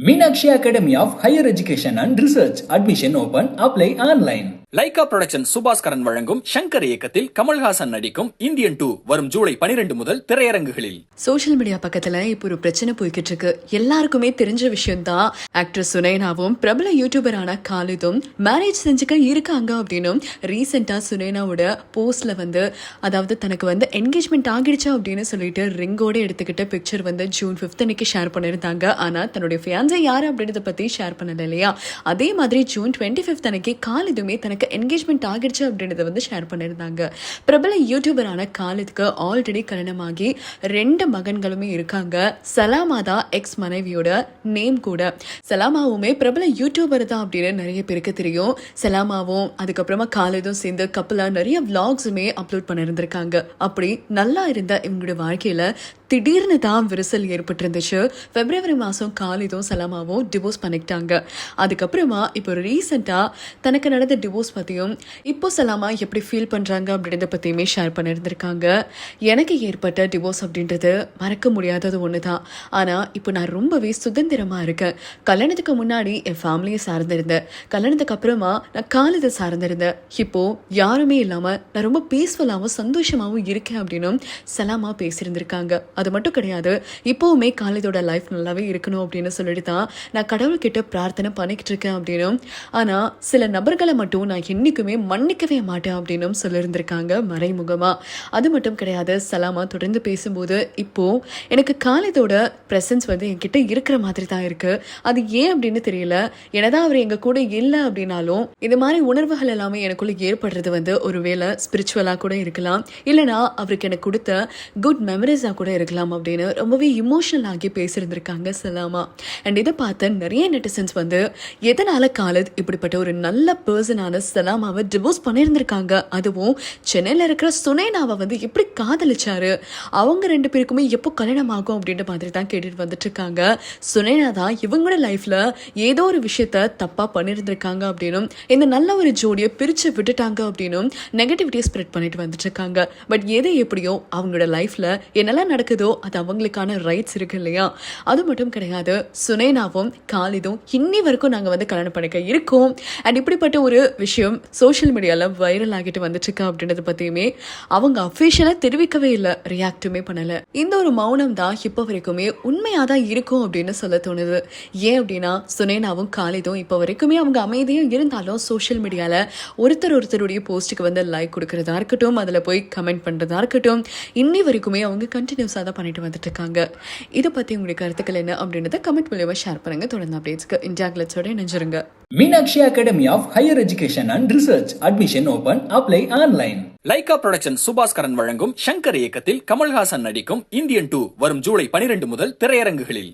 Meenakshi Academy of Higher Education and Research. Admission open. Apply online. Lyca production Subaskaran வழங்கும் சங்கர் இயக்கத்தில் கமல்ஹாசன் நடிக்கும் Indian two வரும் ஜூலை 12 முதல் திரையரங்குகளில். சோஷியல் மீடியா பக்கத்துல இப்போ ஒரு பிரச்சனை போய்கிட்டு இருக்கு எல்லாருக்குமே தெரிஞ்ச விஷயம் தான் ஆக்ட்ரஸ் சுனைனாவும் பிரபல யூடியூபரான காலிதும் மேரேஜ் செஞ்சுக்க இருக்காங்க அப்படின்னும் ரீசெண்டா சுனைனாவோட போஸ்ட்ல வந்து அதாவது தனக்கு வந்து என்கேஜ்மெண்ட் ஆகிடுச்சா அப்படின்னு சொல்லிட்டு ரிங்கோட எடுத்துக்கிட்ட பிக்சர் வந்து ஜூன் ஃபிஃப்த் அன்னைக்கு ஷேர் பண்ணியிருந்தாங்க. ஆனா தன்னுடைய ஃபியான்ஸை யாரு அப்படின்றத பத்தி ஷேர் பண்ணல இல்லையா? அதே மாதிரி ஜூன் டுவெண்ட்டி ஃபிஃப்த் அன்னைக்கு காலிதுமே தனக்கு என்கேஜ்மெண்ட் ஆகிடுச்சு அப்படின்றத வந்து ஷேர் பண்ணியிருந்தாங்க. பிரபல யூடியூபரான காலத்துக்கு ஆல்ரெடி கல்யாணமாகி ரெண்டு மகன்களுமே இருக்காங்க. சலாமா தான் எக்ஸ் மனைவியோட நேம் கூட. சலாமாவுமே பிரபல யூடியூபர் தான் அப்படின்னு நிறைய பேருக்கு தெரியும். சலாமாவும் அதுக்கப்புறமா காலிதும் சேர்ந்து கப்பலாக நிறைய விளாக்ஸுமே அப்லோட் பண்ணியிருந்திருக்காங்க. அப்படி நல்லா இருந்த இவங்களோட வாழ்க்கையில திடீர்னு தான் விரிசல் ஏற்பட்டிருந்துச்சு. பிப்ரவரி மாதம் காலிதும் சலாமாவும் டிவோர்ஸ் பண்ணிக்கிட்டாங்க. அதுக்கப்புறமா இப்போ ரீசெண்டாக தனக்கு நடந்த டிவோர்ஸ் பற்றியும் இப்போ சலாமா எப்படி ஃபீல் பண்ணுறாங்க அப்படின்றத பற்றியுமே ஷேர் பண்ணியிருந்திருக்காங்க எனக்கு ஏற்பட்ட டிவோர்ஸ் அப்படின்றது மறக்க முடியாதது ஒன்று தான் ஆனால் இப்போ நான் ரொம்பவே சுதந்திரமாக இருக்கேன். கல்யாணத்துக்கு முன்னாடி என் ஃபேமிலியை சார்ந்திருந்தேன். கல்யாணத்துக்கு அப்புறமா நான் காலத்தை சார்ந்திருந்தேன். இப்போது யாருமே இல்லாமல் நான் ரொம்ப பீஸ்ஃபுல்லாகவும் சந்தோஷமாகவும் இருக்கேன் அப்படின்னும் சலாமா பேசியிருந்திருக்காங்க அது மட்டும் கிடையாது இப்போவுமே காலேஜோட லைஃப் நல்லாவே இருக்கணும் அப்படின்னு சொல்லிட்டு தான் நான் கடவுள்கிட்ட பிரார்த்தனை பண்ணிக்கிட்டு இருக்கேன் அப்படின்னும். ஆனால் சில நபர்களை மட்டும் நான் என்றைக்குமே மன்னிக்கவே மாட்டேன் அப்படின்னும் சொல்லியிருந்திருக்காங்க மறைமுகமாக அது மட்டும் கிடையாது சலாமா தொடர்ந்து பேசும்போது இப்போது எனக்கு காலிதோட ப்ரெசன்ஸ் வந்து என்கிட்ட இருக்கிற மாதிரி தான் இருக்குது அது ஏன் அப்படின்னு தெரியல. என்னதான் அவர் எங்கள் கூட இல்லை அப்படின்னாலும் இது மாதிரி உணர்வுகள் எல்லாமே எனக்குள்ள ஏற்படுறது வந்து ஒருவேளை ஸ்பிரிச்சுவலாக கூட இருக்கலாம். இல்லைனா அவருக்கு எனக்கு கொடுத்த குட் மெமரிஸாக கூட இருக்கலாம் அப்படின்னு ரொம்பவே இமோஷனல் ஆகி பேசியிருந்திருக்காங்க சலாமா. அண்ட் இதை பார்த்த நிறைய நெட்டிசன்ஸ் வந்து எதனால காலத் இப்படிப்பட்ட ஒரு நல்ல பர்சனான சலாமாவை டிவோர்ஸ் பண்ணியிருந்திருக்காங்க. அதுவும் சென்னையில் இருக்கிற சுனேனாவை வந்து எப்படி காதலிச்சாரு. அவங்க ரெண்டு பேருக்குமே எப்போ கல்யாணம் ஆகும் அப்படின்ற மாதிரி தான் கேட்டுட்டு வந்துட்டு இருக்காங்க சுனேனா தான் இவங்களோட லைஃப்ல ஏதோ ஒரு விஷயத்த தப்பா பண்ணியிருந்திருக்காங்க அப்படின்னும் இந்த நல்ல ஒரு ஜோடியை பிரிச்சு விட்டுட்டாங்க அப்படின்னும் நெகட்டிவிட்டியை ஸ்ப்ரெட் பண்ணிட்டு வந்துட்டு இருக்காங்க பட் எது எப்படியோ அவங்களோட லைஃப்ல என்னெல்லாம் நடக்குதோ அது அவங்களுக்கான ரைட்ஸ் இருக்கு இல்லையா? அது மட்டும் கிடையாது சுனேனாவும் காலிதும் இன்னி வரைக்கும் நாங்க வந்து கல்யாணம் பண்ணிக்க இருக்கோம். அண்ட் இப்படிப்பட்ட ஒரு விஷயம் சோஷியல் மீடியால வைரல் ஆகிட்டு வந்துட்டுருக்கு அப்படின்றத பத்தியுமே அவங்க அஃபிஷியலாக தெரிவிக்கவே இல்லை ரியாக்டுமே பண்ணல. இந்த ஒரு மௌனம் தான் இப்போ வரைக்குமே உண்மையா தான் இருக்கும் அப்படின்னு சொல்ல தோணுது. ஏன் அப்படின்னா சுனேனாவும் காலிதும் இப்போ வரைக்குமே அவங்க அமைதியும் இருந்தாலும் சோஷியல் மீடியால ஒருத்தர் ஒருத்தருடைய போஸ்ட்டுக்கு வந்து லைக் கொடுக்கறதா இருக்கட்டும் அதுல போய் கமெண்ட் பண்றதா இருக்கட்டும் இன்னி வரைக்குமே அவங்க கண்டினியூஸாக தான் பண்ணிட்டு வந்துட்டு இருக்காங்க இதை பத்தி உங்களுடைய கருத்துக்கள் என்ன அப்படின்றத கமெண்ட் மூலியமாக ஷேர் பண்ணுங்க. தொடர்ந்து அப்டேட்ஸ்க்கு இந்தியா கிளட்ஸோட இணைஞ்சிருங்க. Academy of higher education Education and research admission open apply online Lyca production Subaskaran வழங்கும் சங்கர் இயக்கத்தில் கமல்ஹாசன் நடிக்கும் இந்தியன் டூ வரும் ஜூலை 12 முதல் திரையரங்குகளில்.